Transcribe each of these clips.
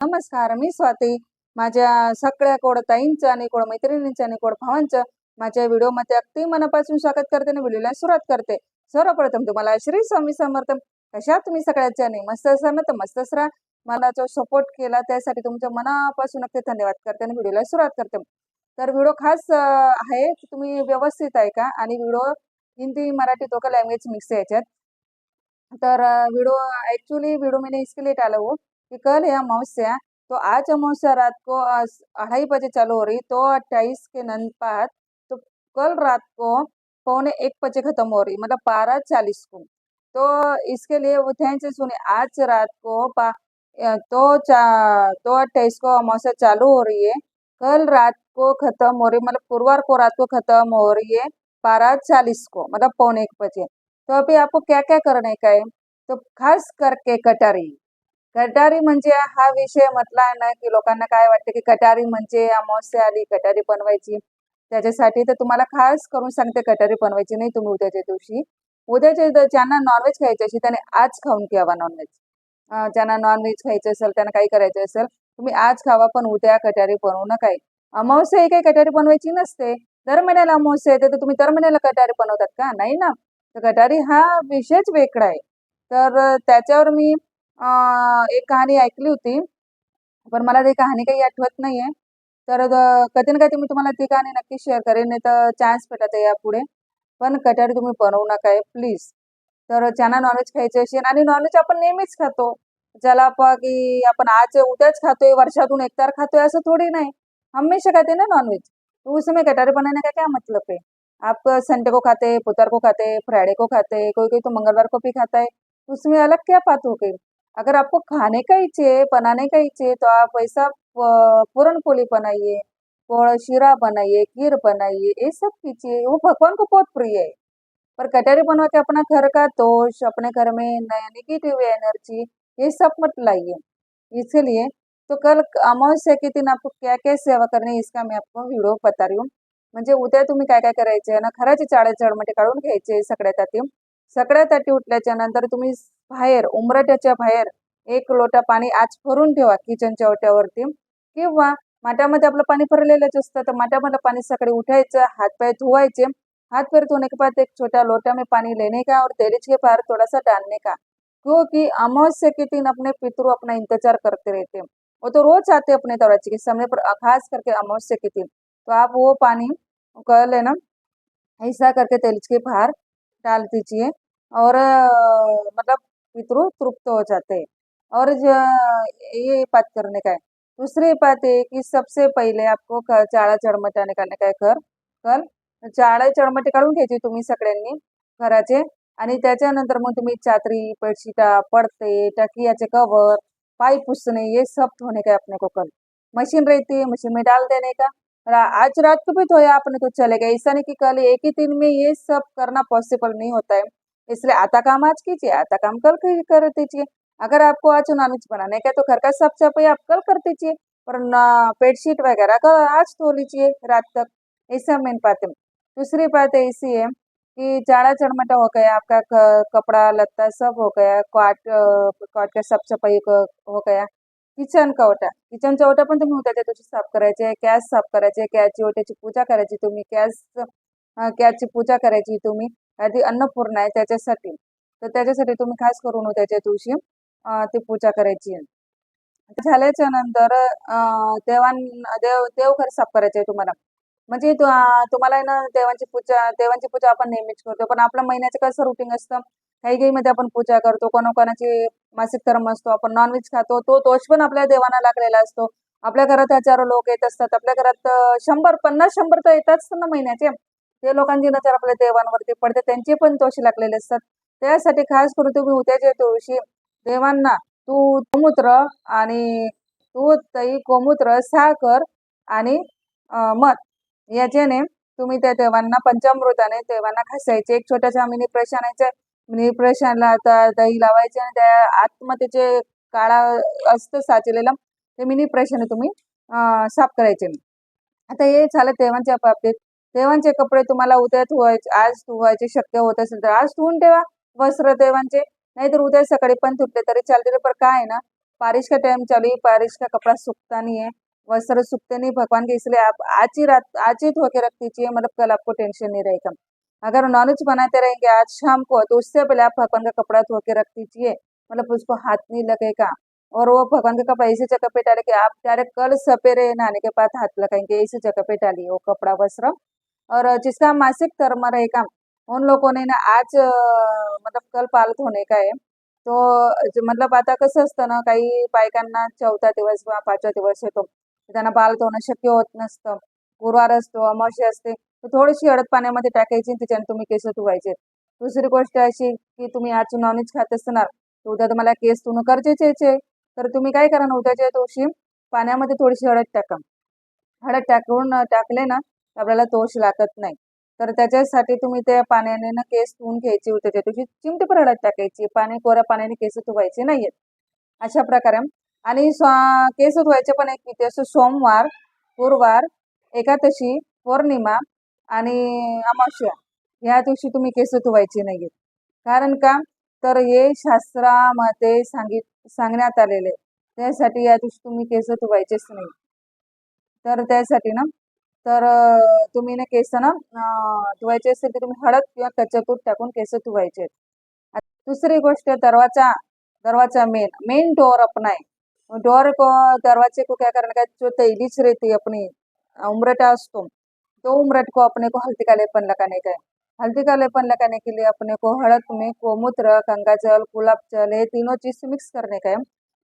नमस्कार मी स्वाती. माझ्या सगळ्या कोड ताईंचं आणि कोड मैत्रिणींचं आणि कोड भावांचं माझ्या व्हिडिओमध्ये अगदी मनापासून स्वागत करते आणि व्हिडिओला सुरुवात करते. सर्वप्रथम तुम्हाला श्री स्वामी समर्थ. कशा तुम्ही सगळ्याच्या नाही मस्त असाल ना? तर मस्तच राहा मला जो सपोर्ट केला त्यासाठी तुमच्या मनापासून अगदी धन्यवाद करते आणि व्हिडिओला सुरुवात करते. तर व्हिडिओ खास आहे की तुम्ही व्यवस्थित आहे का आणि व्हिडिओ हिंदी मराठी दोघं लँग्वेज मिक्स आहे याच्यात. तर व्हिडिओ ॲक्च्युली व्हिडिओ मैंने इसके लिए डाला कि कल है अमावस्या तो आज अमावस्या रात को अढ़ाई बजे चालू हो रही तो अट्ठाईस के नंद बाद तो कल रात को पौने एक बजे खत्म हो रही मतलब बारह चालीस को। तो इसके लिए वो ध्यान से सुने, आज रात को तो चा तो अट्ठाईस को अमावस्या चालू हो रही है, कल रात को खत्म हो रही मतलब गुरुवार को रात को खत्म हो रही है बारह चालीस को मतलब पौने एक बजे। तो अभी आपको क्या क्या करने का है? तो खास करके कटारी कटारी म्हणजे हा विषय म्हटला आहे ना की लोकांना काय वाटतं की कटारी म्हणजे अमावस्या आली कटारी बनवायची. त्याच्यासाठी तर तुम्हाला खास करून सांगते कटारी बनवायची नाही तुम्ही उद्याच्या दिवशी. उद्याच्या ज्यांना नॉनव्हेज खायची असेल त्याने आज खाऊन घ्यावा नॉनव्हेज ज्यांना नॉनव्हेज खायचं असेल त्यांना काही करायचं असेल तुम्ही आज खावा पण उद्या कटारी बनवू नका. अमावस्या ही काही कटारी बनवायची नसते. दर महिन्याला अमावस्या येते तर तुम्ही दर महिन्याला कटारी बनवतात का? नाही ना. तर कटारी हा विषयच वेगळा आहे. तर त्याच्यावर मी एक कहाणी ऐकली होती पण मला ती कहाणी काही आठवत नाहीये. तर कधी ना कधी मी तुम्हाला ती कहाणी नक्की शेअर करेन नाही तर चान्स भेटत आहे यापुढे पण कटारी तुम्ही बनवू नका प्लीज तर ज्यांना नॉनव्हेज खायचे असेल आणि नॉनव्हेज आपण नेहमीच खातो. ज्याला की आपण आज उद्याच खातोय वर्षातून एक तार खातोय असं थोडी नाही. हमेशा खाते ना नॉनव्हेज तो उसमें कटारी बनाने का क्या मतलब है आप संडे को खाते हैं बुधवार को खाते हैं फ्राइडे को खाते हैं कोई कोई तो मंगलवार को भी खाता है उसमें अलग क्या बात हो गई? अगर आपको खाने का ही चाहिए बनाने का ही चाहिए तो आप ऐसा प- पूरनपोली बनाइए पोड़ शीरा बनाइए खीर बनाइए ये सब कीजिए। वो भगवान को बहुत प्रिय है। पर कटहरी बनवा के अपना घर का दोष अपने घर में नेगेटिव एनर्जी ये सब मत लाइए। इसलिए तो कल अमावस्या के दिन आपको क्या क्या सेवा करनी है इसका मैं आपको वीडियो बता रही हूँ। म्हणजे उद्या तुम्ही काय काय करायचे ना खराचे चाळे जळमटे काढून घ्यायचे सगळ्यात आधी सगळ्यात आधी उठल्याच्या नंतर तुम्ही बाहेर उमराट्याच्या बाहेर एक लोटा पाणी आज भरून ठेवा किचनच्या ओट्यावरती. किंवा माठामध्ये आपलं पाणी भरलेलंच असतं तर माठामधलं पाणी सकाळी उठायचं हातपाय धुवायचे. हाथ पैर धोने के बाद एक छोटा लोटा में पानी लेने का और तेलिज के बाहर थोड़ा सा डालने का हो क्योंकि अमावस्या के दिन अपने पितरों अपना इंतजार करते रहते हैं. वो तो रोज आते अपने दौराची के समय पर खास करके अमावस्या के दिन। तो आप वो पानी कर लेना। ऐसा करके तेलिज के बाहर डाल दीजिए। और मतलब पितृ तृप्त हो जाते. हैं और ये बात करने का है। दूसरी बात है कि सबसे पहिले आपको चाळा चळमटा निकालने का है घर। कल चाळा चढमटे काढून घ्यायचे तुम्ही सगळ्यांनी घराचे आणि त्याच्यानंतर मग तुम्ही चादरी बेडशीटा पडते टकियाचे कवर पाई पुसने ये सब धोने का अपने को कल मशीन रहती है मशीन में डाल देने का? रा, आज रात को भी धोया आपने तो चलेगा. ऐसा नहीं कि कल एक ही दिन में ये सब करना पॉसिबल नहीं होता है. इसलिए आता काम आज कीजिए आता काम कल कर दीजिए। अगर आपको आज नॉनवेज बनाने का तो घर का साफ सफाई आप कल कर दीजिए पर बेडशीट वगैरह का आज धो लीजिए रात तक। ऐसा मेन बात है। दूसरी बात ऐसी है कि जाड़ा चढ़मटा हो गया आपका कपड़ा लत्ता सब हो गया क्वाट क्वाट का साफ सफाई हो गया। किचन का ओटा चवटा ओटा पण तुम्ही उद्याच्या दिवशी साफ करायचे गॅस साफ करायचे गॅसची ओट्याची पूजा करायची तुम्ही गॅस गॅसची पूजा करायची तुम्ही? आधी अन्नपूर्णा आहे त्याच्यासाठी. तर त्याच्यासाठी तुम्ही खास करून त्याच्या दिवशी ती पूजा करायची. आहे झाल्याच्यानंतर अं, देवान देव देवघर साफ करायचे आहे तुम्हाला. म्हणजे तुम्हाला आहे ना देवांची पूजा देवांची पूजा आपण नेहमीच करतो. पण आपल्या महिन्याचं कसं रुटीन असतं? काही काही मध्ये आपण पूजा करतो कोणाकोणाची मासिक धर्म असतो आपण नॉनव्हेज खातो तो दोष पण आपल्या देवांना लागलेला असतो. आपल्या घरात हजारो लोक येत असतात. आपल्या घरात शंभर पन्नास शंभर तर येतात ना महिन्याचे. ते लोकांची नजर आपल्या देवांवरती पडते. त्यांचे पण दोष लागलेले असतात. त्यासाठी खास करून तुम्ही उद्याच्या दिवशी देवांना तू गोमूत्र आणि दूध दही गोमूत्र साखर आणि मध याच्याने तुम्ही त्या देवांना पंचामृताने देवांना घासायचे. एक छोट्याशा मिनी प्रश आणायचे मिनी प्रशाला आता दही लावायचे आणि त्या आतमध्ये जे काळा असतं साचलेलं ते मिनी प्रशाने तुम्ही साफ करायचे. आता हे झालं देवांच्या बाबतीत. देवांचे कपडे तुम्हाला उद्या धुवायचे, आज धुवायचे शक्य होत असेल तर आज धुवून ठेवा. वस्त्र देवांचे नाहीतर उद्या सकाळी पण धुतले तरी चालते पण काय आहे ना बारिश का टाइम चालू है बारिश का कपड़ा सूखता नहीं है वस्त्र सूखते नहीं. भगवान के इसलिए आप आज ही रात आज ही धो के रख दीजिए मतलब कल आपको टेंशन नहीं रहेगा. अगर नॉनवेज बनाते रहेंगे, आज शाम को तो उससे पहले आप भगवान का कपड़ा धो के रख दीजिए मतलब उसको हाथ नहीं लगेगा। और वो भगवान का कपड़ा ऐसी जगह पे डाले कि आप डायरेक्ट कल सपेरे नहाने के बाद हाथ लगाएँगे ऐसी जगह पे डालिए वो कपड़ा, वस्त्र। और जिसका मासिक धर्म रहेगा उन लोगों ने ना आज मतलब कल पालत होणे का आहे तो मतलब आता कसं असतं ना काही बायकांना चौथा दिवस किंवा पाचवा दिवस येतो. त्यांना पालत होणं शक्य होत नसतं. गुरुवार असतो अमावस्या असते. तर थोडीशी हळद पाण्यामध्ये टाकायची तिच्याने तुम्ही केस धुवायचे. दुसरी गोष्ट अशी की तुम्ही आज नॉनव्हेज खात असणार तर उद्या तुम्हाला केस धुणं गरजेचे आहे तर तुम्ही काय करा ना उद्याच्या दिवशी पाण्यामध्ये थोडीशी हळद टाका. हळद टाकून टाकले ना आपल्याला तोष लागत नाही. तर त्याच्यासाठी तुम्ही त्या पाण्याने ना केस धुवून घ्यायची त्याच्या दिवशी चिमटीभर हळद टाकायची. पाणी कोऱ्या पाण्याने केस धुवायचे नाहीयेत. अशा प्रकारे. आणि स्वा- केस धुवायचे पण एक किती असं सोमवार गुरुवार एकादशी पौर्णिमा आणि अमावस्या या दिवशी तुम्ही केस धुवायचे नाहीयेत. कारण का? तर हे शास्त्रामध्ये सांगित सांगण्यात आलेले त्यासाठी या दिवशी तुम्ही केस धुवायचेच नाही. तर त्यासाठी ना तर तुम्ही ना केस ना धुवायचे असेल तर तुम्ही हळद किंवा कच्चं तूप टाकून केस धुवायचे. दुसरी गोष्ट दरवाजा दरवाजा मेन मेन डोर अपना है डोर को दरवाजे को क्या करने का जो तैलीच रहती है अपनी उमरटा असतो. तो उमरट को अपने को हल्दी का लेपन लगाने का है. हल्दी का लेपन लगाने के लिए अपने को हड़द में गोमूत्र गंगा जल गुलाब जल ये तीनों चीज से मिक्स करने का है.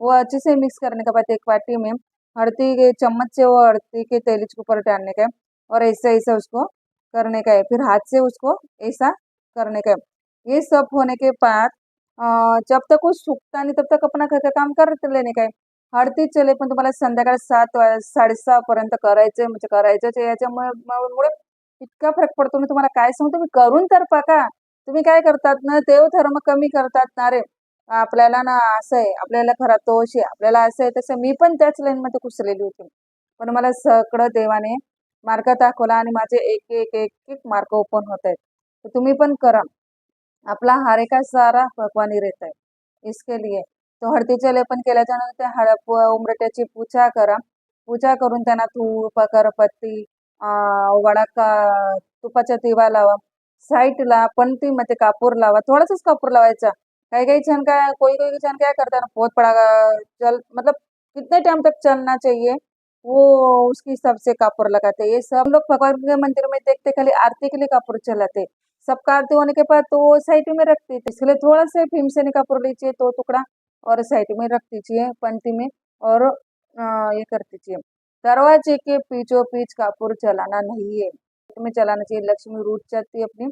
वो अच्छे से मिक्स करने के बाद एक वाटी में हल्दी के चम्मच से वो हल्दी के तेलीच के ऊपर डालने का है और ऐसा ऐसा उसको करने का है फिर हाथ से उसको ऐसा करने का है ये सब होने के बाद जब तक वो सूखता नहीं तब तक अपना घर का काम करत लेणे काय? हळदी चले पण तुम्हाला संध्याकाळ सात वा साडेसहा पर्यंत करायचंय म्हणजे करायचंच याच्यामुळे इतका फरक पडतो. मी तुम्हाला काय सांगतो तुम्ही करून तर पका तुम्ही काय करतात ना देव धर्म कमी करतात ना रे. आपल्याला ना असं आहे आपल्याला खरा दोष आहे आपल्याला असं आहे तसं मी पण त्याच लाईनमध्ये कुसलेली होती. पण मला सगळं देवाने मार्ग दाखवला आणि माझे एक एक एक एक मार्ग ओपन होत आहेत. तर तुम्ही पण करा. आपला हारे का सारा भगवान रेत आहे. इसके लिए तो हळदीचे लेपन केल्याच्यानंतर त्या हळप उमरट्याची पूजा करा. पूजा करून त्यांना तूप अगरबत्ती वडा का तुपाच्या दिवा लावा. मग ते कापूर लावा. थोडासाच कापूर लावायचा. काही काही जन का कोई कोई जन क्या करता है ना, बहुत बड़ा जल मतलब कितने टाइम तक चलना चाहिए, वो उसके हिसाब से कापूर लगाते ये सब लोग भगवान के मंदिर में देखते, खाली आरती के लिए कापुर चलाते। सबका आरती होने के बाद तो वो साइड में रखती थी, इसलिए थोड़ा सा भीमसेनी कपूर लीजिए तो टुकड़ा और साइड में रख दीजिए, पंक्ति में और ये कर दीजिए। दरवाजे के पीछो पीछ कापुर चलाना नहीं है। में जलाना चाहिए, लक्ष्मी रूट जाती है अपनी,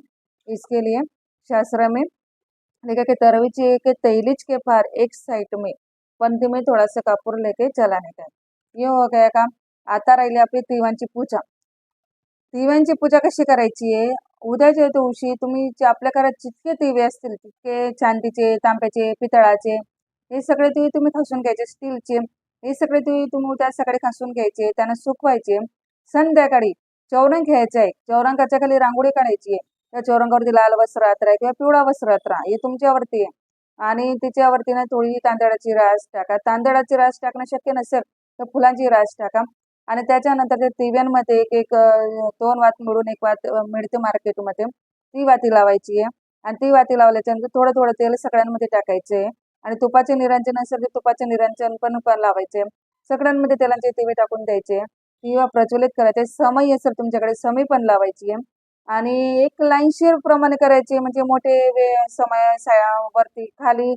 इसके लिए शास्त्र में। लिखा कि चाहिए के तैलीच के पार एक साइड में पंक्ति में थोड़ा सा कपूर लेके चलाने का ये हो गया काम आता राहिली आपली तिवांची पूजा. दिव्यांची पूजा कशी करायची आहे? उद्याच्या दिवशी तुम्ही जे आपल्या घरात जितके दिवे असतील तितके चांदीचे तांब्याचे पितळाचे हे सगळे दिवे तुम्ही खासून घ्यायचे स्टीलचे. हे सगळे दिवे तुम्ही उद्या सकाळी खासून घ्यायचे त्यांना सुकवायचे. संध्याकाळी चौरंग घ्यायचं आहे. चौरंगाच्या खाली रांगोळी काढायची आहे. त्याच्या चौरंगावरती लाल वस्त्र अत्रा किंवा पिवळा वस्त्र अत्रा हे तुमच्यावरती आहे. आणि तिच्यावरती ना थोडी तांदळाची रास टाका. तांदळाची रास टाकणं शक्य नसेल तर फुलांची रास टाका. आणि त्याच्यानंतर ते दिव्यांमध्ये एक एक दोन वात मिळून एक वात मिळते मार्केटमध्ये. ती वाती लावायची आहे. आणि ती वाती लावल्याच्या नंतर थोडं थोडं तेल सगळ्यांमध्ये टाकायचे आहे. आणि तुपाचे निरंजन असेल तर तुपाचे निरंजन पण पण लावायचे सगळ्यांमध्ये तेलांचे दिवे टाकून द्यायचे किंवा प्रज्वलित करायचे समय असेल तुमच्याकडे समय पण लावायची आहे. आणि एक लाईनशीर प्रमाणे करायचे म्हणजे मोठे समय वरती खाली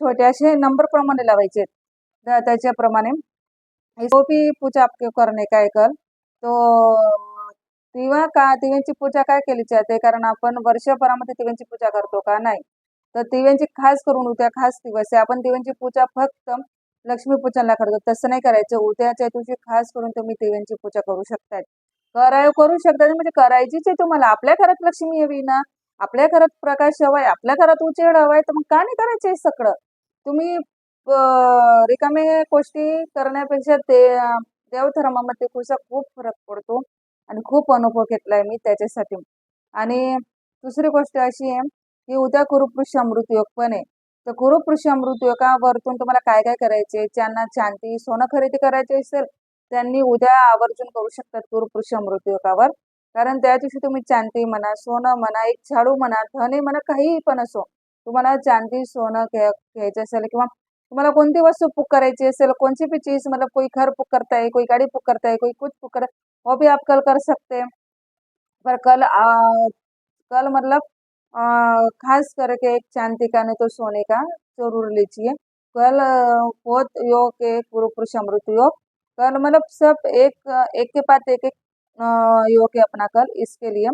छोटे असे नंबर प्रमाणे लावायचे. त्याच्याप्रमाणे. इसको पूजा करणे काय कर? कल तो दिवा का दिव्यांची पूजा काय केली जाते? कारण आपण वर्षभरामध्ये दिव्यांची पूजा करतो का नाही? तर दिव्यांची खास करून उद्या खास दिवस आहे. आपण दिव्यांची पूजा फक्त लक्ष्मीपूजनला करतो. तसं नाही करायचं. उद्याच्या दिवशी खास करून तुम्ही दिव्यांची पूजा करू शकतात कराय करू शकता. म्हणजे करायचीच आहे तुम्हाला. आपल्या घरात लक्ष्मी यावी ना. आपल्या घरात प्रकाश हवाय. आपल्या घरात उजेड हवाय तर मग का नाही करायचे सगळं? तुम्ही रिकामे गोष्टी करण्यापेक्षा ते देवधर्मामध्ये खुशा खूप फरक पडतो. आणि खूप अनुभव घेतलाय मी त्याच्यासाठी. आणि दुसरी गोष्ट अशी आहे की उद्या गुरुपुरुष अमृत योग पण आहे. तर गुरुपुरुष अमृत योगावरतून तुम्हाला काय काय करायचे? ज्यांना चांदी सोनं खरेदी करायचे असेल त्यांनी उद्या आवर्जून करू शकतात गुरुपुरुष अमृत योगावर कारण त्या दिवशी तुम्ही चांदी म्हणा सोनं म्हणा एक झाडू म्हणा धने म्हणा काहीही पण असो तुम्हाला चांदी सोनं घ्या घ्यायचं असेल किंवा तुम्हाला कोणती वस्तू बुक करायची असेल सी भी चीज़ मतलब कोई घर पुक करता है कोई गाड़ी पुक करता है कोई कुछ बुक कर वो भी आप कल कर सकते पर कल आ, कल मतलब खास करके एक चांदी का नहीं तो सोने का ज़रूर लीजिए. कल बहुत योग है गुरु पुरुष अमृत योग कल मतलब सब एक एक के बाद एक एक योग आहे अपना कल इसके लिए.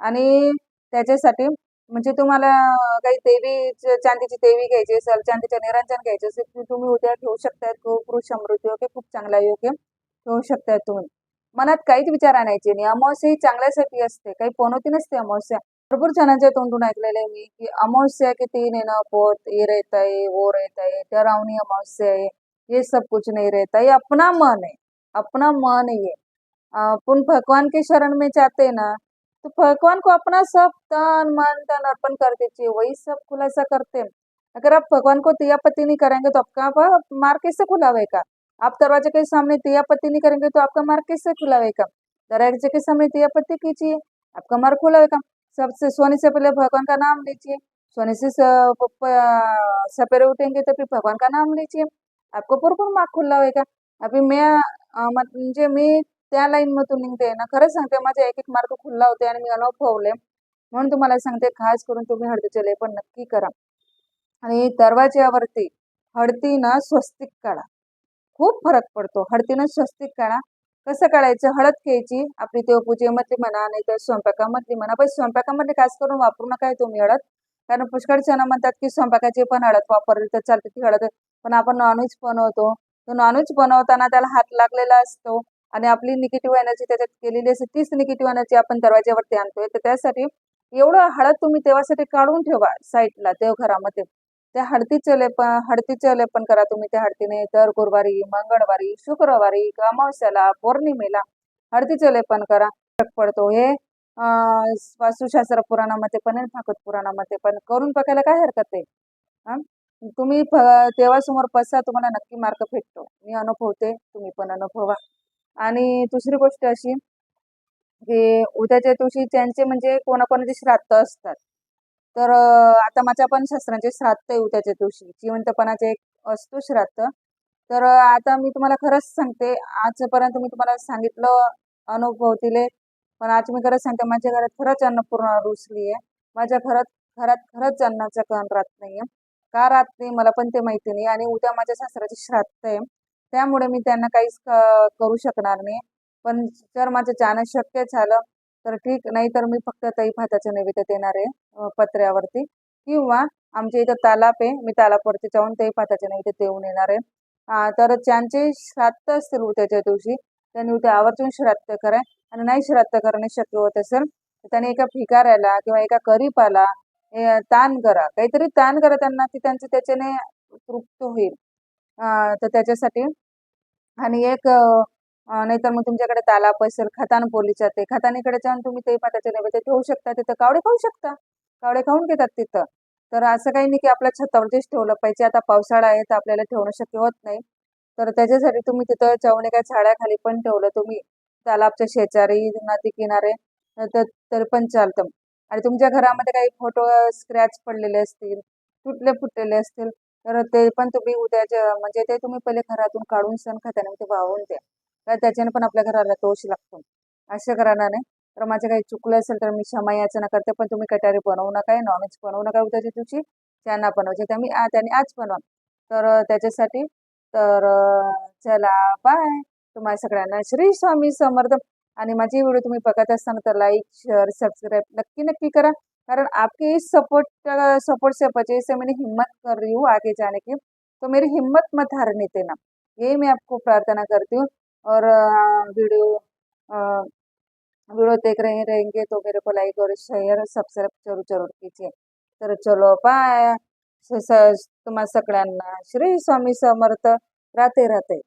आणि त्याच्यासाठी म्हणजे तुम्हाला काही देवी चांदीची देवी घ्यायची असेल चांदीचं निरंजन घ्यायचे असेल ती तुम्ही उद्या ठेवू शकताय. गुरु पुरुष अमृत योग खूप चांगला योग आहे. ठेवू शकताय तुम्ही. मनात काहीच विचार आणायचे नाही. अमावस्या ही चांगल्यासाठी असते. काही पनवती नसते अमावस्या. भरपूर जणांच्या तोंडून ऐकलेलं आहे मी की अमावस्या की तीन येणं ना येत आहे ओर येत आहे त्या रावणी अमावस्या आहे. ये सब कुछ नहीं रहता, ये अपना मन है, अपना मन ये अपन भगवान के शरण में जाते ना तो भगवान को अपना सब तन मन धन अर्पण कर दीजिए, वही सब खुलासा करते हैं। अगर आप भगवान को दिया पत्ती नहीं करेंगे तो आपका वह मार कैसे खुला होगा आप दरवाजे के सामने दिया पत्ती नहीं करेंगे तो आपका मार्ग कैसे खुला होगा दरवाजे के सामने दिया पत्ती कीजिए, आपका मार्ग खुलावेगा। सबसे सोने से पहले भगवान का नाम लीजिए, सोने से सपेरे उठेंगे तो फिर भगवान का नाम लीजिए। आपको भरपूर मार्ग खुलला होय का? मैं मी म्हणजे मी त्या लाईन मधून निघते ना खरंच सांगते माझे एक एक मार्ग खुल्ला होते आणि मी अनुभवले. म्हणून तुम्हाला सांगते खास करून तुम्ही हळदीचे लेपन नक्की करा. आणि दरवाज्यावरती हळदीनं स्वस्तिक काढा. खूप फरक पडतो. हळदीनं स्वस्तिक काढा. कसं काढायचं? हळद घ्यायची आपली देवपूजेमधली म्हणा नाही तर स्वयंपाकामधली म्हणा. पण स्वयंपाकामधली खास करून वापरू नका तुम्ही हळद. कारण पुष्कळ जण म्हणतात की स्वयंपाकाची पण हळद वापरली तर चालते ती हळद. पण आपण नॉनव्हेज बनवतो. तर नॉनव्हेज बनवताना त्याला हात लागलेला असतो आणि आपली निगेटिव्ह एनर्जी त्याच्यात केलेली असते. तीच निगेटिव्ह एनर्जी आपण दरवाज्यावरती आणतोय. तर त्यासाठी एवढं हळद तुम्ही तेव्हासाठी काढून ठेवा साईडला देवघरामध्ये. त्या हळदीचे लेपन हळदीचे लेपन करा तुम्ही त्या हळदीने. दर गुरुवारी मंगळवारी शुक्रवारी अमावस्याला पौर्णिमेला हळदीचे लेपन करा. फरक पडतो. हे वास्तुशास्त्र पुराणामध्ये पण आहे भागवत पुराणामध्ये पण. करून बघायला काय हरकत आहे? तुम्ही देवासमोर बसा तुम्हाला नक्की मार्क भेटतो. मी अनुभवते तुम्ही पण अनुभवा. आणि दुसरी गोष्ट अशी की उद्याच्या दिवशी त्यांचे म्हणजे कोणाकोणाचे श्राद्ध असतात. तर आता माझ्या पण शास्त्रांचे श्राद्ध आहे उद्याच्या दिवशी. जिवंतपणाचे एक असतो श्राद्ध. तर आता मी तुम्हाला खरंच सांगते आजपर्यंत मी तुम्हाला सांगितलं अनुभव दिले. पण आज मी खरंच सांगते माझ्या घरात खरंच अन्नपूर्णा रुसली आहे. माझ्या घरात घरात खरंच अन्नाचा कण राहत नाहीये. का राहत नाही मला पण ते माहिती नाही आणि उद्या माझ्या सासऱ्याची श्राद्ध आहे. त्यामुळे मी त्यांना काहीच क- करू शकणार नाही. पण जर माझं जाणं शक्य झालं तर ठीक. नाही तर मी फक्त तई भाताचं नैवेद्य देणार आहे पत्र्यावरती. किंवा आमच्या इथं तालाप आहे. मी तालापवरती जाऊन तई भाताचं नैवेद्य देऊन येणार आहे. तर ज्यांचे श्राद्ध असतील उद्याच्या दिवशी त्यांनी उद्या आवर्जून श्राद्ध करा आणि नाही श्राद्ध करणे शक्य होत असेल तर त्यांनी एका भिकाऱ्याला किंवा एका गरीबाला हे करा. काहीतरी ताण करा त्यांना की त्यांचे त्याच्याने तृप्त होईल. तर त्याच्यासाठी आणि एक नाहीतर मग तुमच्याकडे तालाप असेल खतान पोलीच्या ते खतानीकडे जाऊन तुम्ही ते पाताचे नैवेद्य ठेवू शकता. तिथं कावडे खाऊ शकता. कावडे खाऊन घेतात तिथं. तर असं काही नाही की आपल्या छतावरतीच ठेवलं पाहिजे. आता पावसाळा आहे तर आपल्याला ठेवणं शक्य होत नाही. तर त्याच्यासाठी तुम्ही तिथं जाऊन एका झाडाखाली पण ठेवलं तुम्ही तलाबच्या शेजारी नदी किनारे तर पण चालतं. आणि तुमच्या घरामध्ये काही फोटो स्क्रॅच पडलेले असतील तुटले फुटलेले असतील तर ते पण तुम्ही उद्याच्या म्हणजे ते तुम्ही पहिले घरातून काढून सण खात्याने ते वाहून द्या. तर त्याच्याने पण आपल्या घराला दोष लागतो. असं करायला नाही तर माझं काही चुकलं असेल तर मी क्षमा याचना करते पण तुम्ही कटारी बनवू नका नॉनव्हेज बनवू नका उद्याच्या दिवशी. त्यांना बनवायचे त्या मी त्याने त्यांनी आज बनवा तर त्याच्यासाठी तर चला बाय तुम्हाला सगळ्यांना श्री स्वामी समर्थ. आणि माझी व्हिडिओ तुम्ही बघत असताना तर लाईक शेअर सबस्क्राईब नक्की नक्की करा. कारण आपके इस सपोर्ट सपोर्ट से बचे से मैंने हिम्मत कर रही हूँ आगे जाने की. तो मेरी हिम्मत मत हारने देना. यही मैं आपको प्रार्थना करती हूँ. और वीडियो वीडियो देख रहे रहेंगे तो मेरे को लाइक और शेअर सबस्क्राईब जरूर जरूर कीजिए. तर चलो बाय तुम्हा सगळ्यांना श्री स्वामी समर्थ. राहते राहते